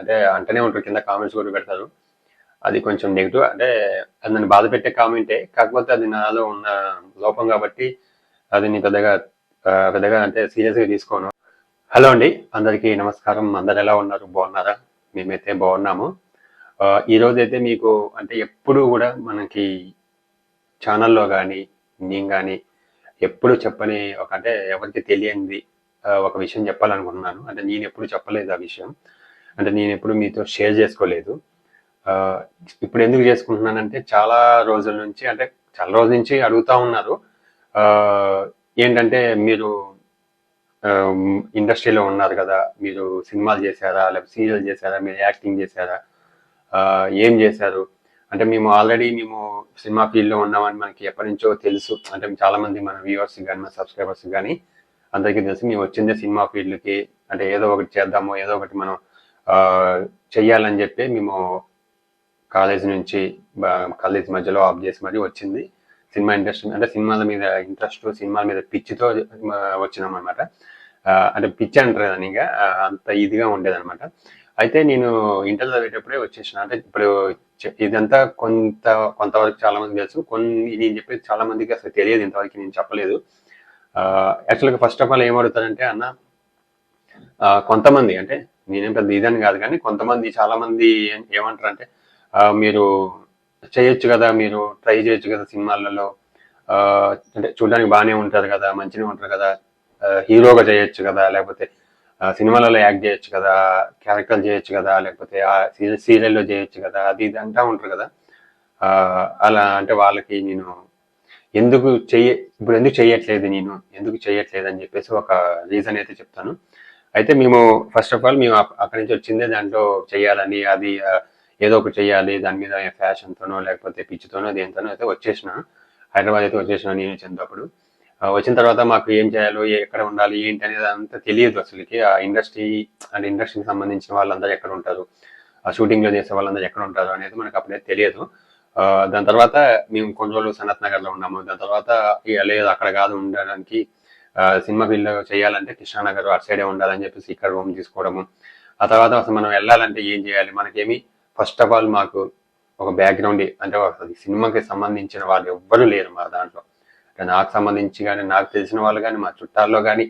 అంటే అంటనే ఉంటారు కింద కామెంట్స్ కూడా పెడతారు. అది కొంచెం నెగిటివ్ అంటే అది నన్ను బాధ పెట్టే కామెంటే కాకపోతే అది నాలో ఉన్న లోపం కాబట్టి అది నీ పెద్దగా పెద్దగా అంటే సీరియస్గా తీసుకోను. హలో అండి అందరికీ నమస్కారం. అందరు ఎలా ఉన్నారు? బాగున్నారా? మేమైతే బాగున్నాము. ఈరోజు ఈ అయితే మీకు అంటే ఎప్పుడు కూడా మనకి ఛానల్లో కానీ నేను కానీ ఎప్పుడు చెప్పని ఒక అంటే ఎవరికి తెలియంది ఒక విషయం చెప్పాలనుకుంటున్నాను. అంటే నేను ఎప్పుడు చెప్పలేదు ఆ విషయం. అంటే నేను ఎప్పుడు మీతో షేర్ చేసుకోలేదు. ఇప్పుడు ఎందుకు చేసుకుంటున్నానంటే చాలా రోజుల నుంచి అంటే చాలా రోజుల నుంచి అడుగుతా ఉన్నారు. ఏంటంటే మీరు ఇండస్ట్రీలో ఉన్నారు కదా మీరు సినిమాలు చేశారా లేకపోతే సీరియల్ చేశారా మీరు యాక్టింగ్ చేశారా ఏం చేశారు? అంటే మేము ఆల్రెడీ మేము సినిమా ఫీల్డ్లో ఉన్నామని మనకి ఎప్పటి నుంచో తెలుసు. అంటే చాలా మంది మన వ్యూవర్స్ కానీ మన సబ్స్క్రైబర్స్ కానీ అందరికీ తెలుసు. మేము వచ్చిందే సినిమా ఫీల్డ్కి అంటే ఏదో ఒకటి చేద్దాము ఏదో ఒకటి మనం చెయ్యాలని చెప్పి మేము కాలేజ్ నుంచి కాలేజ్ మధ్యలో ఆఫ్ చేసి మరి వచ్చింది. సినిమా ఇంట్రెస్ట్ అంటే సినిమాల మీద ఇంట్రెస్ట్ సినిమాల మీద పిచ్చితో వచ్చినాం అనమాట అంటే పిచ్చి అంటారు దాన్ని ఇంకా అంత ఇదిగా ఉండేదన్నమాట. అయితే నేను ఇంటర్ చదివేటప్పుడే వచ్చేసిన. అంటే ఇప్పుడు ఇదంతా కొంత కొంతవరకు చాలా మంది తెలుసు. కొన్ని నేను చెప్పేది చాలా మందికి అసలు తెలియదు ఇంతవరకు నేను చెప్పలేదు. యాక్చువల్గా ఫస్ట్ ఆఫ్ ఆల్ ఏమడుగుతారంటే అన్న కొంతమంది అంటే నేనేం పెద్ద ఇదని కాదు కానీ కొంతమంది చాలా మంది అంటే మీరు చేయొచ్చు కదా మీరు ట్రై చేయొచ్చు కదా సినిమాలలో. అంటే చూడడానికి బాగానే ఉంటారు కదా మంచిగా ఉంటారు కదా హీరోగా చేయొచ్చు కదా లేకపోతే సినిమాలలో యాక్ట్ చేయొచ్చు కదా క్యారెక్టర్ చేయొచ్చు కదా లేకపోతే ఆ సీరియల్ సీరియల్లో చేయొచ్చు కదా అది ఇది అంటా ఉంటారు కదా. అలా అంటే వాళ్ళకి నేను ఎందుకు చెయ్య ఇప్పుడు ఎందుకు చేయట్లేదు నేను ఎందుకు చేయట్లేదు అని చెప్పేసి ఒక రీజన్ అయితే చెప్తాను. అయితే మేము ఫస్ట్ ఆఫ్ ఆల్ మేము అక్కడి నుంచి వచ్చిందే దాంట్లో చేయాలని అది ఏదో ఒకటి చేయాలి దాని మీద ఫ్యాషన్తోనో లేకపోతే పిచ్చితోనో దేనితోనో అయితే వచ్చేసిన. హైదరాబాద్ అయితే వచ్చేసిన నేను వచ్చినప్పుడు వచ్చిన తర్వాత మాకు ఏం చేయాలో ఎక్కడ ఉండాలి ఏంటి అనేది అంతా తెలియదు అసలుకి. ఆ ఇండస్ట్రీ అంటే ఇండస్ట్రీకి సంబంధించిన వాళ్ళందరూ ఎక్కడ ఉంటారు? ఆ షూటింగ్లో చేసే వాళ్ళందరూ ఎక్కడ ఉంటారు అనేది మనకు అప్పుడైతే తెలియదు. దాని తర్వాత మేము కొన్ని రోజులు సనత్ నగర్లో ఉన్నాము. దాని తర్వాత లేదు అక్కడ కాదు ఉండడానికి సినిమా ఫీల్డ్ చేయాలంటే కృష్ణానగర్ అటు సైడే ఉండాలని చెప్పేసి ఇక్కడ రూమ్ తీసుకోవడము. ఆ తర్వాత అసలు మనం వెళ్ళాలంటే ఏం చేయాలి? మనకేమి ఫస్ట్ ఆఫ్ ఆల్ మాకు ఒక బ్యాక్గ్రౌండ్ అంటే ఒక సినిమాకి సంబంధించిన వాళ్ళు ఎవ్వరు లేరు మా దాంట్లో. నాకు సంబంధించి కానీ నాకు తెలిసిన వాళ్ళు కానీ మా చుట్టాల్లో కానీ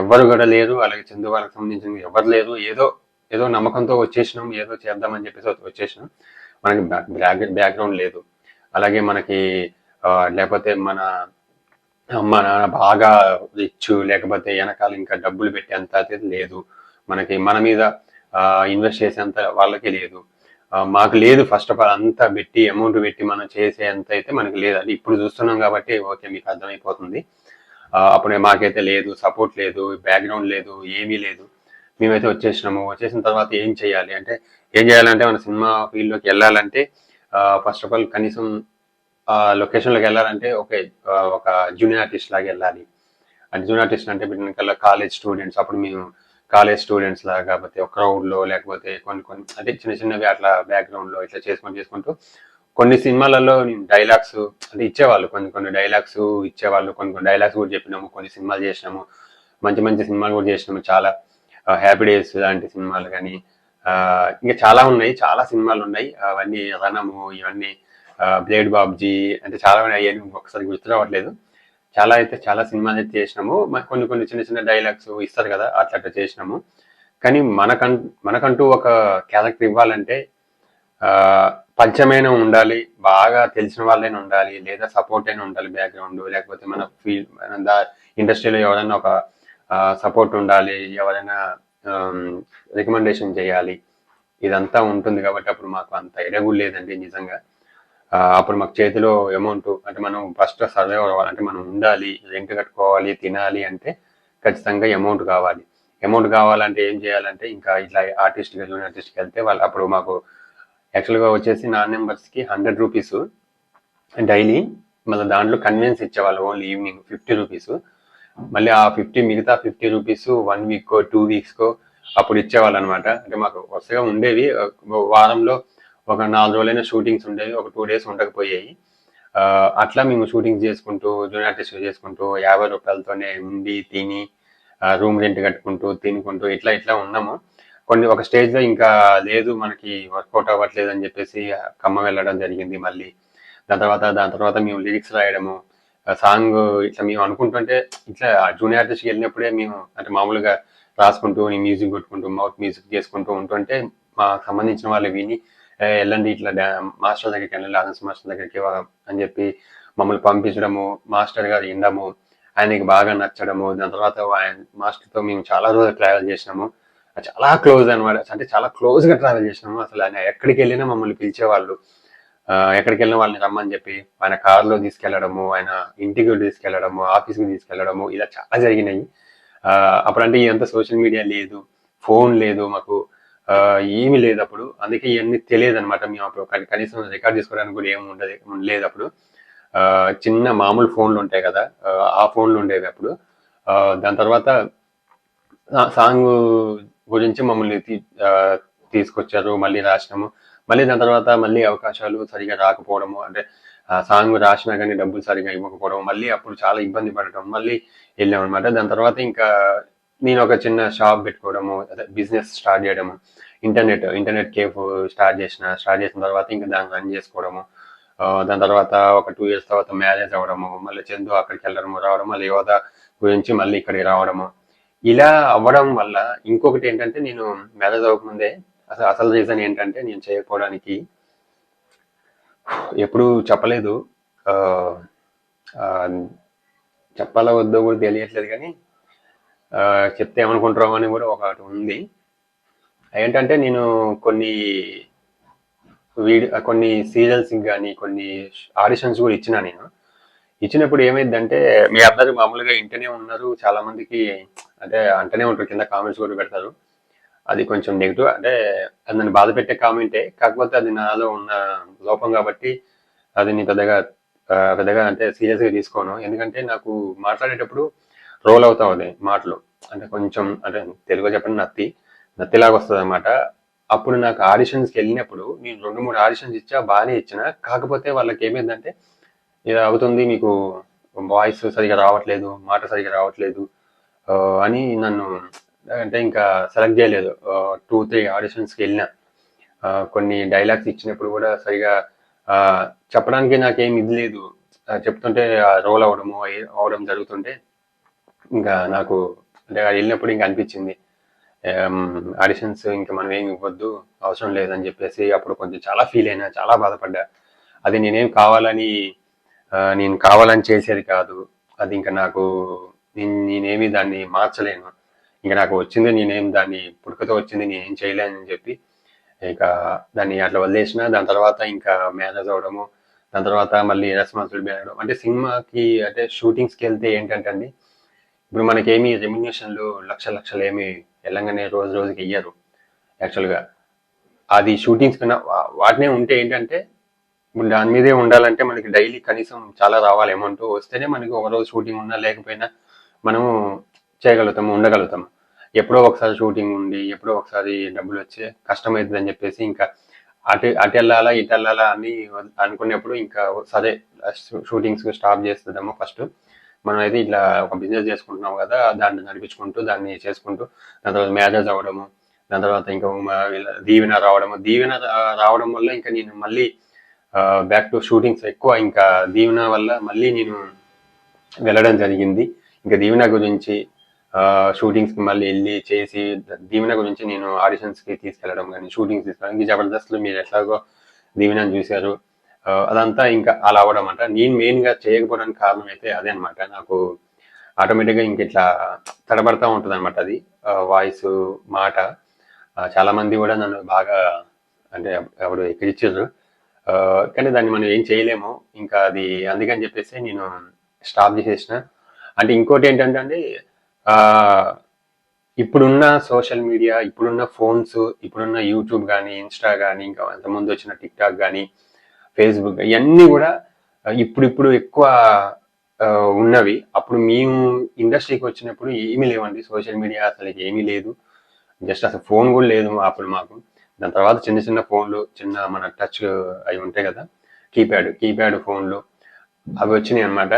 ఎవ్వరు కూడా లేరు. అలాగే చందు వాళ్ళకి సంబంధించిన ఎవరు లేరు. ఏదో ఏదో నమ్మకంతో వచ్చేసినాం ఏదో చేద్దామని చెప్పేసి వచ్చేసినాం. మనకి బ్యాక్ బ్యాక్గ్రౌండ్ లేదు. అలాగే మనకి లేకపోతే మన అమ్మ నాన్న బాగా రిచ్ లేకపోతే వెనకాల ఇంకా డబ్బులు పెట్టేంత అయితే లేదు. మనకి మన మీద ఇన్వెస్ట్ చేసేంత వాళ్ళకి లేదు. మాకు లేదు ఫస్ట్ ఆఫ్ ఆల్ అంతా పెట్టి అమౌంట్ పెట్టి మనం చేసేంత అయితే మనకి లేదు. అది ఇప్పుడు చూస్తున్నాం కాబట్టి ఓకే మీకు అర్థమైపోతుంది. అప్పుడే మాకైతే లేదు సపోర్ట్ లేదు బ్యాక్గ్రౌండ్ లేదు ఏమీ లేదు. మేమైతే వచ్చేసినాము. వచ్చేసిన తర్వాత ఏం చేయాలి అంటే ఏం చేయాలంటే మన సినిమా ఫీల్డ్లోకి వెళ్ళాలంటే ఫస్ట్ ఆఫ్ ఆల్ కనీసం లొకేషన్లోకి వెళ్ళాలంటే ఓకే ఒక జూనియర్ ఆర్టిస్ట్ లాగా వెళ్ళాలి. అంటే జూనియర్ ఆర్టిస్ట్ అంటే ఇప్పుడు కాలేజ్ స్టూడెంట్స్ అప్పుడు మేము కాలేజ్ స్టూడెంట్స్ లాగా కాకపోతే ఒక crowd లో లేకపోతే కొన్ని కొన్ని అంటే చిన్న చిన్నవి అట్లా బ్యాక్గ్రౌండ్లో లో ఇట్లా చేసుకొని చేసుకుంటూ కొన్ని సినిమాలలో డైలాగ్స్ అంటే ఇచ్చేవాళ్ళు కొన్ని కొన్ని డైలాగ్స్ ఇచ్చేవాళ్ళు కొన్ని కొన్ని డైలాగ్స్ కూడా చెప్పినాము కొన్ని సినిమాలు చేసినాము మంచి మంచి సినిమాలు కూడా చేసినాము చాలా హ్యాపీ డేస్ లాంటి సినిమాలు కానీ ఇంకా చాలా ఉన్నాయి చాలా సినిమాలు ఉన్నాయి అవన్నీ రణము ఇవన్నీ బ్లేడ్ బాబ్జీ అంటే చాలా అయ్యాయి ఒకసారి గుర్తు రావట్లేదు చాలా అయితే చాలా సినిమాలు అయితే చేసినాము. కొన్ని కొన్ని చిన్న చిన్న డైలాగ్స్ ఇస్తారు కదా అట్లా అట్లా చేసినాము. కానీ మనకం మనకంటూ ఒక క్యారెక్టర్ ఇవ్వాలంటే ఆ, పంచమైన ఉండాలి బాగా తెలిసిన వాళ్ళైనా ఉండాలి లేదా సపోర్ట్ అయినా ఉండాలి బ్యాక్గ్రౌండ్ లేకపోతే మన ఫీల్డ్ మన దా ఇండస్ట్రీలో ఎవరైనా ఒక సపోర్ట్ ఉండాలి ఎవరైనా రికమెండేషన్ చేయాలి. ఇదంతా ఉంటుంది కాబట్టి అప్పుడు మాకు అంత ఎడగులు లేదండి నిజంగా. అప్పుడు మాకు చేతిలో అమౌంట్ అంటే మనం ఫస్ట్ సర్వైవ్ అవ్వాలంటే మనం ఉండాలి రెంట్ కట్టుకోవాలి తినాలి అంటే ఖచ్చితంగా అమౌంట్ కావాలి. అమౌంట్ కావాలంటే ఏం చేయాలంటే ఇంకా ఇట్లా ఆర్టిస్ట్గా జూనియర్ ఆర్టిస్ట్కి వెళ్తే వాళ్ళు అప్పుడు మాకు యాక్చువల్గా వచ్చేసి నా నెంబర్స్కి హండ్రెడ్ రూపీస్ డైలీ మళ్ళీ దాంట్లో కన్వీన్స్ ఇచ్చేవాళ్ళు ఓన్లీ ఈవినింగ్ ఫిఫ్టీ రూపీస్ మళ్ళీ ఆ ఫిఫ్టీ మిగతా ఫిఫ్టీ రూపీస్ వన్ వీక్కో టూ వీక్స్కో అప్పుడు ఇచ్చేవాళ్ళు అనమాట అంటే మాకు వరుసగా ఉండేవి. వారంలో ఒక నాలుగు రోజులైన షూటింగ్స్ ఉండేవి ఒక టూ డేస్ ఉండకపోయాయి అట్లా మేము షూటింగ్స్ చేసుకుంటూ జూనియర్ ఆర్టిస్ట్ చేసుకుంటూ యాభై రూపాయలతోనే ఉండి తిని రూమ్ రెంట్ కట్టుకుంటూ తినుకుంటూ ఇట్లా ఇట్లా ఉన్నాము. కొన్ని ఒక స్టేజ్లో ఇంకా లేదు మనకి వర్కౌట్ అవ్వట్లేదు అని చెప్పేసి ఖమ్మం వెళ్ళడం జరిగింది మళ్ళీ. దాని తర్వాత దాని తర్వాత మేము లిరిక్స్ రాయడము సాంగ్ ఇట్లా మేము అనుకుంటుంటే ఇట్లా జూనియర్ ఆర్టిస్ట్కి వెళ్ళినప్పుడే మేము అంటే మామూలుగా రాసుకుంటూ మ్యూజిక్ కొట్టుకుంటూ మౌత్ మ్యూజిక్ చేసుకుంటూ ఉంటుంటే మాకు సంబంధించిన వాళ్ళు విని వెళ్ళండి ఇట్లా డా మాస్టర్ దగ్గరికి వెళ్ళండి డాన్స్ మాస్టర్ దగ్గరికి అని చెప్పి మమ్మల్ని పంపించడము మాస్టర్ గారు వినడము ఆయనకి బాగా నచ్చడము దాని తర్వాత ఆయన మాస్టర్తో మేము చాలా రోజులు ట్రావెల్ చేసినాము. చాలా క్లోజ్ అనమాట అంటే చాలా క్లోజ్గా ట్రావెల్ చేసినాము. అసలు ఆయన ఎక్కడికి వెళ్ళినా మమ్మల్ని పిలిచేవాళ్ళు. ఎక్కడికి వెళ్ళిన వాళ్ళని రమ్మని చెప్పి ఆయన కారులో తీసుకెళ్ళడము ఆయన ఇంటికి తీసుకెళ్ళడము ఆఫీస్కి తీసుకెళ్ళడము ఇలా చాలా జరిగినాయి. అప్పుడంటే ఇదంతా సోషల్ మీడియా లేదు ఫోన్ లేదు మాకు. ఏమీ లేదు అప్పుడు అందుకే ఇవన్నీ తెలియదు అనమాట మేము అప్పుడు కనీసం రికార్డ్ చేసుకోవడానికి కూడా ఏమి ఉండదు లేదు అప్పుడు చిన్న మామూలు ఫోన్లు ఉంటాయి కదా ఆ, ఫోన్లు ఉండేవి అప్పుడు. దాని తర్వాత సాంగ్ గురించి మమ్మల్ని తీ- తీసుకొచ్చారు మళ్ళీ రాసినాము. మళ్ళీ దాని తర్వాత మళ్ళీ అవకాశాలు సరిగా రాకపోవడము అంటే ఆ సాంగ్ రాసినా కానీ డబ్బులు సరిగా ఇవ్వకపోవడం మళ్ళీ అప్పుడు చాలా ఇబ్బంది పడటం మళ్ళీ వెళ్ళాం అనమాట దాని తర్వాత ఇంకా నేను ఒక చిన్న షాప్ పెట్టుకోవడము అదే బిజినెస్ స్టార్ట్ చేయడము ఇంటర్నెట్ ఇంటర్నెట్ కేఫ్ స్టార్ట్ చేసిన స్టార్ట్ చేసిన తర్వాత ఇంకా దాన్ని రన్ చేసుకోవడము దాని తర్వాత ఒక టూ ఇయర్స్ తర్వాత మ్యారేజ్ అవ్వడము మళ్ళీ చందు అక్కడికి వెళ్ళడము రావడం మళ్ళీ యువత గురించి మళ్ళీ ఇక్కడికి రావడము. ఇలా అవ్వడం వల్ల ఇంకొకటి ఏంటంటే నేను మ్యారేజ్ అవ్వకముందే అసలు అసలు రీజన్ ఏంటంటే నేను చేయకపోవడానికి ఎప్పుడు చెప్పలేదు. ఆ, చెప్పాలో వద్దో కూడా తెలియట్లేదు కానీ చెప్తే ఏమనుకుంటారో అని కూడా ఒకటి ఉంది. ఏంటంటే నేను కొన్ని వీడియో కొన్ని సీరియల్స్ కానీ కొన్ని ఆడిషన్స్ కూడా ఇచ్చిన నేను. ఇచ్చినప్పుడు ఏమైందంటే మీ అందరూ మామూలుగా ఇంటనే ఉన్నారు చాలా మందికి అంటే అంటనే ఉంటారు కింద కామెంట్స్ కూడా పెడతారు. అది కొంచెం నెగిటివ్ అంటే అది నన్ను బాధ పెట్టే కామెంటే కాకపోతే అది నాలో ఉన్న లోపం కాబట్టి అది నేను పెద్దగా పెద్దగా అంటే సీరియస్గా తీసుకోను. ఎందుకంటే నాకు మాట్లాడేటప్పుడు రోల్ అవుతా ఉంది మాటలు. అంటే కొంచెం అంటే తెలుగు చెప్పండి నత్తి నత్తిలాగా వస్తుంది అనమాట అప్పుడు నాకు ఆడిషన్స్కి వెళ్ళినప్పుడు నేను రెండు మూడు ఆడిషన్స్ ఇచ్చా బాగానే ఇచ్చిన. కాకపోతే వాళ్ళకి ఏమైందంటే ఇది అవుతుంది మీకు వాయిస్ సరిగా రావట్లేదు మాట సరిగా రావట్లేదు అని నన్ను అంటే ఇంకా సెలెక్ట్ చేయలేదు. టూ త్రీ ఆడిషన్స్కి వెళ్ళిన. కొన్ని డైలాగ్స్ ఇచ్చినప్పుడు కూడా సరిగా చెప్పడానికి నాకేం ఇది లేదు. చెప్తుంటే రోల్ అవడము అవడం జరుగుతుంటే ఇంకా నాకు అంటే వెళ్ళినప్పుడు ఇంకా అనిపించింది. ఆడిషన్స్ ఇంకా మనం ఏమి ఇవ్వద్దు అవసరం లేదని చెప్పేసి అప్పుడు కొంచెం చాలా ఫీల్ అయినా చాలా బాధపడ్డా. అది నేనేం కావాలని నేను కావాలని చేసేది కాదు. అది ఇంకా నాకు నేను- నేనేమి దాన్ని మార్చలేను. ఇంకా నాకు వచ్చింది నేనేం దాన్ని పుడకతో వచ్చింది నేనేం చేయలేనని చెప్పి ఇక దాన్ని అట్లా వదిలేసిన. దాని తర్వాత ఇంకా మేనేజ్ అవ్వడము దాని తర్వాత మళ్ళీ రెస్పాన్సిబిలిటీ పెరగడం అంటే సినిమాకి అంటే షూటింగ్స్కి వెళ్తే ఏంటంటే అండి ఇప్పుడు మనకేమి రెమ్యునేషన్లు లక్ష లక్షలు ఏమి వెళ్ళంగానే రోజు రోజుకి ఇయ్యరు. యాక్చువల్గా అది షూటింగ్స్ కన్నా వాటినే ఉంటే ఏంటంటే ఇప్పుడు దాని మీదే ఉండాలంటే మనకి డైలీ కనీసం చాలా రావాలి. అమౌంట్ వస్తేనే మనకి ఒక రోజు షూటింగ్ ఉన్నా లేకపోయినా మనము చేయగలుగుతాము ఉండగలుగుతాము ఎప్పుడో ఒకసారి షూటింగ్ ఉండి ఎప్పుడో ఒకసారి డబ్బులు వచ్చే కష్టమవుతుంది అని చెప్పేసి ఇంకా అటు అటు వెళ్ళాలా ఇటు వెళ్ళాలా అని అనుకున్నప్పుడు ఇంకా సరే షూటింగ్స్ స్టాప్ చేస్తుందేమో ఫస్ట్. మనం అయితే ఇట్లా ఒక బిజినెస్ చేసుకుంటున్నాం కదా దాన్ని నడిపించుకుంటూ దాన్ని చేసుకుంటూ దాని తర్వాత మ్యారేజ్ అవ్వడము దాని తర్వాత ఇంకా దీవెన రావడము. దీవెన రావడం వల్ల ఇంకా నేను మళ్ళీ బ్యాక్ టు షూటింగ్స్ ఎక్కువ. ఇంకా దీవెన వల్ల మళ్ళీ నేను వెళ్ళడం జరిగింది. ఇంకా దీవెన గురించి షూటింగ్స్కి మళ్ళీ వెళ్ళి చేసి దీవెన గురించి నేను ఆడిషన్స్కి తీసుకెళ్ళడం కానీ షూటింగ్స్ తీసుకెళ్ళడం జబర్దస్త్లో మీరు ఎట్లాగో దీవెనని చూశారు. అదంతా ఇంకా అలా అవ్వడం అంట. నేను మెయిన్గా చేయకపోవడానికి కారణం అయితే అదే అనమాట నాకు ఆటోమేటిక్గా ఇంక ఇట్లా తడబడతా ఉంటుంది అనమాట అది వాయిస్ మాట. చాలామంది కూడా నన్ను బాగా అంటే అప్పుడు ఎక్కిరిచ్చారు. ఆ, కానీ దాన్ని మనం ఏం చేయలేము. ఇంకా అది అందుకని చెప్పేసి నేను స్టాప్ చేసేసిన. అంటే ఇంకోటి ఏంటంటే అండి ఇప్పుడున్న సోషల్ మీడియా ఇప్పుడున్న ఫోన్స్ ఇప్పుడున్న యూట్యూబ్ కానీ ఇన్స్టా కానీ ఇంకా అంతకుముందు వచ్చిన టిక్టాక్ కానీ ఫేస్బుక్ ఇవన్నీ కూడా ఇప్పుడిప్పుడు ఎక్కువ ఉన్నవి. అప్పుడు మేము ఇండస్ట్రీకి వచ్చినప్పుడు ఏమీ లేవండి. సోషల్ మీడియా అసలు ఏమీ లేదు. జస్ట్ అసలు ఫోన్ కూడా లేదు అప్పుడు మాకు. దాని తర్వాత చిన్న చిన్న ఫోన్లు చిన్న మన టచ్ అవి ఉంటాయి కదా. కీప్యాడ్ కీప్యాడ్ ఫోన్లు. అవి వచ్చినాయి అనమాట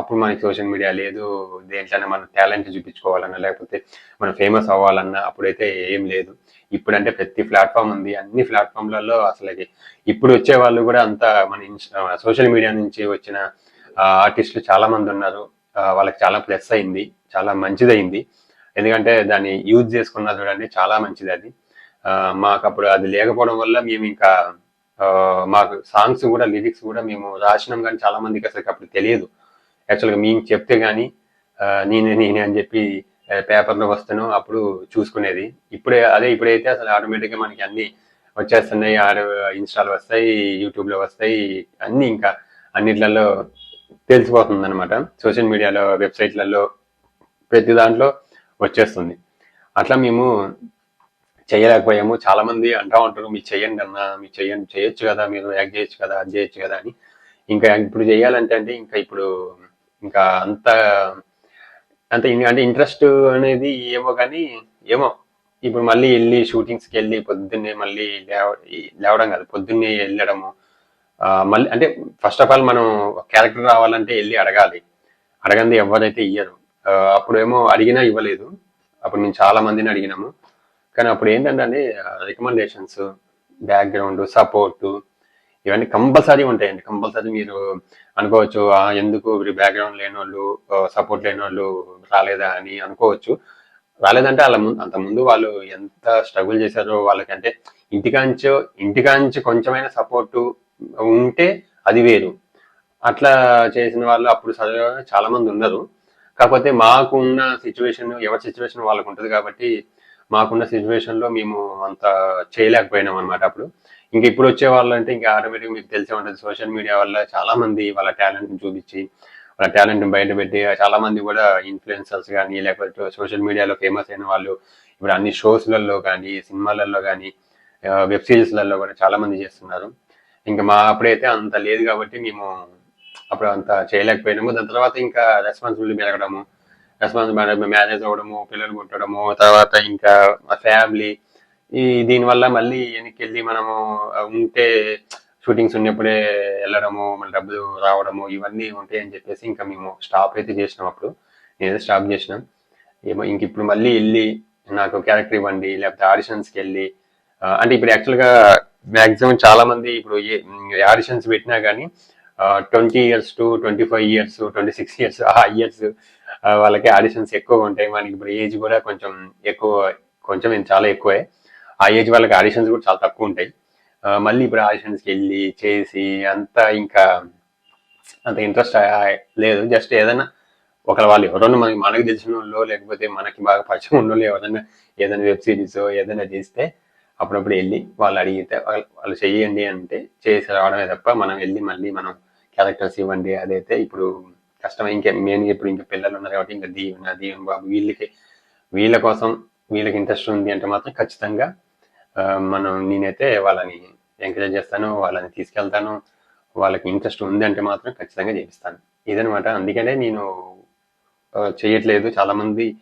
అప్పుడు మనకి సోషల్ మీడియా లేదు దేంట్లోనే మన టాలెంట్ చూపించుకోవాలన్నా లేకపోతే మనం ఫేమస్ అవ్వాలన్నా అప్పుడైతే ఏం లేదు. ఇప్పుడంటే ప్రతి ప్లాట్ఫామ్ ఉంది. అన్ని ప్లాట్ఫామ్లలో అసలు ఇప్పుడు వచ్చే వాళ్ళు కూడా అంతా మన సోషల్ మీడియా నుంచి వచ్చిన ఆర్టిస్టులు చాలా మంది ఉన్నారు. వాళ్ళకి చాలా ప్లస్ అయింది. చాలా మంచిదైంది ఎందుకంటే దాన్ని యూజ్ చేసుకున్న చూడండి చాలా మంచిది అది. మాకు అప్పుడు అది లేకపోవడం వల్ల మేము ఇంకా మాకు సాంగ్స్ కూడా లిరిక్స్ కూడా మేము రాసినాం కానీ చాలా మందికి అసలు అప్పుడు తెలియదు. యాక్చువల్గా మేము చెప్తే కానీ నేనే నేనే అని చెప్పి పేపర్లో వస్తాను అప్పుడు చూసుకునేది. ఇప్పుడే అదే ఇప్పుడైతే అసలు ఆటోమేటిక్గా మనకి అన్ని వచ్చేస్తున్నాయి. ఆడ ఇన్స్టాలో వస్తాయి యూట్యూబ్లో వస్తాయి అన్ని ఇంకా అన్నిట్లలో తెలిసిపోతుంది అనమాట సోషల్ మీడియాలో వెబ్సైట్లలో ప్రతి దాంట్లో వచ్చేస్తుంది. అట్లా మేము చేయలేకపోయాము. చాలామంది అంటూ ఉంటారు మీరు చెయ్యండి అన్న మీరు చెయ్యండి చేయొచ్చు కదా మీరు యాక్ట్ చేయొచ్చు కదా అది చేయొచ్చు కదా అని. ఇంకా ఇప్పుడు చేయాలంటే అంటే ఇంకా ఇప్పుడు ఇంకా అంత అంత అంటే ఇంట్రెస్ట్ అనేది ఏమో కానీ ఏమో. ఇప్పుడు మళ్ళీ వెళ్ళి షూటింగ్స్కి వెళ్ళి పొద్దున్నే మళ్ళీ లేవ లేవడం కాదు పొద్దున్నే వెళ్ళడము. మళ్ళీ అంటే ఫస్ట్ ఆఫ్ ఆల్ మనం క్యారెక్టర్ రావాలంటే వెళ్ళి అడగాలి. అడగంది ఎవరైతే ఇయ్యరు. అప్పుడేమో అడిగినా ఇవ్వలేదు. అప్పుడు మేము చాలా మందిని అడిగినాము. కానీ అప్పుడు ఏంటంటే రికమెండేషన్స్ బ్యాక్గ్రౌండ్ సపోర్టు ఇవన్నీ కంపల్సరీ ఉంటాయండి. కంపల్సరీ మీరు అనుకోవచ్చు ఎందుకు బ్యాక్గ్రౌండ్ లేని వాళ్ళు సపోర్ట్ లేని వాళ్ళు రాలేదా అని అనుకోవచ్చు. రాలేదంటే వాళ్ళ ముందు అంత ముందు వాళ్ళు ఎంత స్ట్రగుల్ చేశారో వాళ్ళకంటే ఇంటికాంచో ఇంటికాంచి కొంచెమైనా సపోర్టు ఉంటే అది వేరు. అట్లా చేసిన వాళ్ళు అప్పుడు సరిగా చాలా మంది ఉన్నారు కాకపోతే మాకు ఉన్న సిచ్యువేషన్ ఎవరి సిచ్యువేషన్ వాళ్ళకు ఉంటుంది కాబట్టి మాకున్న సిచ్యువేషన్లో మేము అంత చేయలేకపోయినాం అనమాట అప్పుడు. ఇంకా ఇప్పుడు వచ్చే వాళ్ళు అంటే ఇంకా ఆటోమేటిక్ మీకు తెలిసే ఉంటుంది. సోషల్ మీడియా వల్ల చాలా మంది వాళ్ళ టాలెంట్ చూపించి వాళ్ళ టాలెంట్ బయట పెట్టి చాలా మంది కూడా ఇన్ఫ్లుయెన్సర్స్ కానీ లేకపోతే సోషల్ మీడియాలో ఫేమస్ అయిన వాళ్ళు ఇప్పుడు అన్ని షోస్లలో కానీ సినిమాలలో కానీ వెబ్ సిరీస్లలో కూడా చాలా మంది చేస్తున్నారు. ఇంకా మా అప్పుడైతే అంత లేదు కాబట్టి మేము అప్పుడు అంత చేయలేకపోయినాము. దాని తర్వాత ఇంకా రెస్పాన్సిబిలిటీ పెరగడము రెస్పాన్సిబిలిటీ మ్యారేజ్ అవ్వడము పిల్లలు పుట్టడము తర్వాత ఇంకా ఫ్యామిలీ ఈ దీనివల్ల మళ్ళీ వెనక్కి వెళ్ళి మనము ఉంటే షూటింగ్స్ ఉన్నప్పుడే వెళ్ళడము మళ్ళీ డబ్బులు రావడము ఇవన్నీ ఉంటాయి అని చెప్పేసి ఇంకా మేము స్టాప్ అయితే చేసినాం అప్పుడు. నేనైతే స్టాప్ చేసినాం. ఏమో ఇంక ఇప్పుడు మళ్ళీ వెళ్ళి నాకు క్యారెక్టర్ ఇవ్వండి లేకపోతే ఆడిషన్స్కి వెళ్ళి అంటే ఇప్పుడు యాక్చువల్గా మ్యాక్సిమం చాలా మంది ఇప్పుడు ఆడిషన్స్ పెట్టినా కానీ twenty years to twenty five years twenty six years ఆ ఇయర్స్ వాళ్ళకి ఆడిషన్స్ ఎక్కువగా ఉంటాయి. మనకి ఇప్పుడు ఏజ్ కూడా కొంచెం ఎక్కువ కొంచెం చాలా ఎక్కువే. ఆ ఏజ్ వాళ్ళకి ఆడిషన్స్ కూడా చాలా తక్కువ ఉంటాయి. మళ్ళీ ఇప్పుడు ఆడిషన్స్కి వెళ్ళి చేసి అంత ఇంకా అంత ఇంట్రెస్ట్ లేదు. జస్ట్ ఏదైనా ఒకవేళ వాళ్ళు ఎవరన్నా మనకి మనకు తెలిసిన వాళ్ళు లేకపోతే మనకి బాగా పరిచయం ఉన్న వాళ్ళు ఎవరైనా ఏదైనా వెబ్ సిరీస్ ఏదైనా చేస్తే అప్పుడప్పుడు వెళ్ళి వాళ్ళు అడిగితే వాళ్ళు వాళ్ళు చెయ్యండి అంటే చేసి రావడమే తప్ప మనం వెళ్ళి మళ్ళీ మనం క్యారెక్టర్స్ ఇవ్వండి. అదైతే ఇప్పుడు కష్టం ఇంకా మెయిన్ ఇప్పుడు ఇంకా పిల్లలు ఉన్నారు కాబట్టి ఇంకా దీవెన దీవెన బాబు వీళ్ళకి వీళ్ళ కోసం వీళ్ళకి ఇంట్రెస్ట్ ఉంది అంటే మాత్రం ఖచ్చితంగా మనం నేనైతే వాళ్ళని ఎంకరేజ్ చేస్తాను వాళ్ళని తీసుకెళ్తాను వాళ్ళకి ఇంట్రెస్ట్ ఉంది అంటే మాత్రం ఖచ్చితంగా చేపిస్తాను. ఇదనమాట అందుకనే నేను చేయట్లేదు. చాలామంది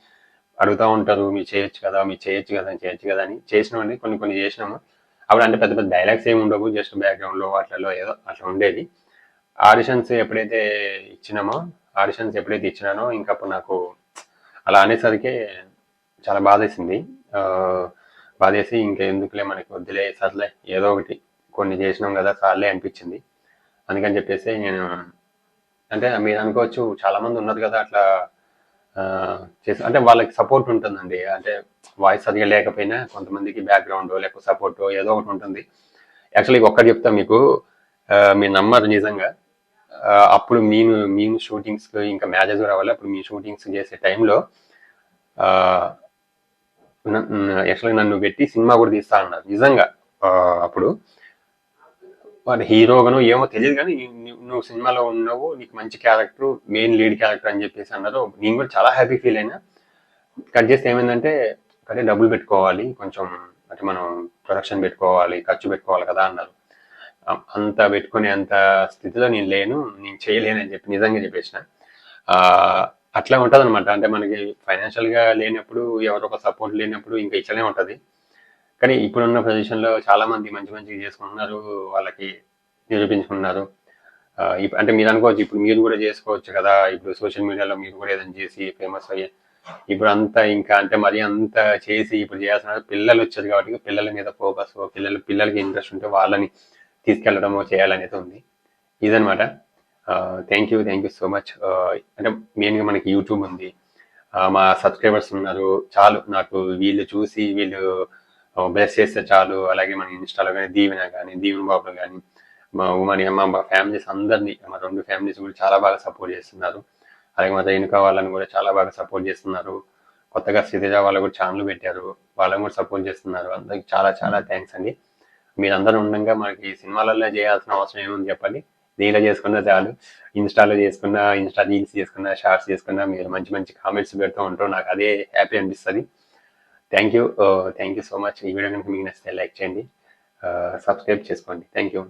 అడుగుతూ ఉంటారు మీరు చేయొచ్చు కదా మీరు చేయొచ్చు కదా చేయొచ్చు కదా అని. చేసినామండి కొన్ని కొన్ని చేసినాము. అప్పుడు అంటే పెద్ద పెద్ద డైలాగ్స్ ఏమి ఉండవు జస్ట్ బ్యాక్గ్రౌండ్లో వాటిలో ఏదో అట్లా ఉండేది. ఆడిషన్స్ ఎప్పుడైతే ఇచ్చినామో ఆడిషన్స్ ఎప్పుడైతే ఇచ్చినానో ఇంకా అప్పుడు నాకు అలా అనేసరికి చాలా బాధేసింది. ఆ, బాధేసి ఇంకా ఎందుకులే మనకి వద్దులే సర్లే ఏదో ఒకటి కొన్ని చేసినాం కదా సార్లే అనిపించింది. అందుకని చెప్పేసి నేను అంటే మీరు అనుకోవచ్చు చాలామంది ఉన్నారు కదా అట్లా చేసి అంటే వాళ్ళకి సపోర్ట్ ఉంటుందండి. అంటే వాయిస్ సరిగా లేకపోయినా కొంతమందికి బ్యాక్గ్రౌండ్ లేకపోతే సపోర్ట్ ఏదో ఒకటి ఉంటుంది. యాక్చువల్లీ ఒక్కటి చెప్తా మీకు మీరు నమ్మరు నిజంగా. అప్పుడు మేము మేము షూటింగ్స్ ఇంకా మ్యారేజ్ రావాలి అప్పుడు మీ షూటింగ్స్ చేసే టైంలో యాక్చువల్గా నన్ను పెట్టి సినిమా కూడా తీస్తా అన్నారు నిజంగా. అప్పుడు వాడు హీరోగాను ఏమో తెలియదు కానీ నువ్వు సినిమాలో ఉన్నావు నీకు మంచి క్యారెక్టర్ మెయిన్ లీడ్ క్యారెక్టర్ అని చెప్పేసి అన్నారు నేను కూడా చాలా హ్యాపీ ఫీల్ అయినా. కట్ చేస్తే ఏమైందంటే కానీ డబ్బులు పెట్టుకోవాలి కొంచెం అంటే మనం ప్రొడక్షన్ పెట్టుకోవాలి ఖర్చు పెట్టుకోవాలి కదా అన్నారు. అంత పెట్టుకునే అంత స్థితిలో నేను లేను నేను చేయలేను అని చెప్పి నిజంగా చెప్పేసిన. అట్లా ఉంటుంది అనమాట అంటే మనకి ఫైనాన్షియల్గా లేనప్పుడు ఎవరో ఒక సపోర్ట్ లేనప్పుడు ఇంకా ఇట్లనే ఉంటుంది. కానీ ఇప్పుడున్న పొజిషన్లో చాలామంది చాలా మంది మంచి మంచిగా చేసుకుంటున్నారు వాళ్ళకి నిరూపించుకున్నారు అంటే మీరు అనుకోవచ్చు ఇప్పుడు మీరు కూడా చేసుకోవచ్చు కదా. ఇప్పుడు సోషల్ మీడియాలో మీరు కూడా ఏదైనా చేసి ఫేమస్ అయ్యే. ఇప్పుడు అంతా ఇంకా అంటే మరి అంత చేసి ఇప్పుడు చేయాల్సిన పిల్లలు వచ్చారు కాబట్టి పిల్లల మీద ఫోకస్ పిల్లలు పిల్లలకి ఇంట్రెస్ట్ ఉంటే వాళ్ళని తీసుకెళ్ళడమో చేయాలనేది ఉంది. ఇదనమాట thank you thank you so much అంటే మెయిన్గా మనకి యూట్యూబ్ ఉంది. Uh, మా సబ్స్క్రైబర్స్ ఉన్నారు. చాలు. నాకు వీళ్ళు చూసి వీళ్ళు uh, బ్లెస్ చేస్తే చాలు. అలాగే మన ఇన్స్టాలో కానీ దీవెన కానీ దీవెన బాబులు కానీ మా మరి అమ్మ మా ఫ్యామిలీస్ అందరినీ మా రెండు ఫ్యామిలీస్ కూడా చాలా బాగా సపోర్ట్ చేస్తున్నారు. అలాగే మా రేణుకా వాళ్ళని కూడా చాలా బాగా సపోర్ట్ చేస్తున్నారు. కొత్తగా శ్రీతేజ వాళ్ళు కూడా ఛానల్ పెట్టారు. వాళ్ళని కూడా సపోర్ట్ చేస్తున్నారు. అందరికి చాలా చాలా థ్యాంక్స్ అండి. మీరందరూ ఉండగా మనకి సినిమాలలో చేయాల్సిన అవసరం ఏముంది చెప్పండి? దీనిలో చేసుకున్నా చాలు. ఇన్స్టాలో చేసుకున్నా ఇన్స్టా రీల్స్ చేసుకున్నా షార్ట్స్ చేసుకున్నా మీరు మంచి మంచి కామెంట్స్ పెడుతూ ఉంటారు నాకు అదే హ్యాపీ అనిపిస్తుంది. Thank you thank you so much ఈ వీడియో కనుక మీకు నచ్చితే లైక్ చేయండి. Uh, సబ్స్క్రైబ్ చేసుకోండి. Thank you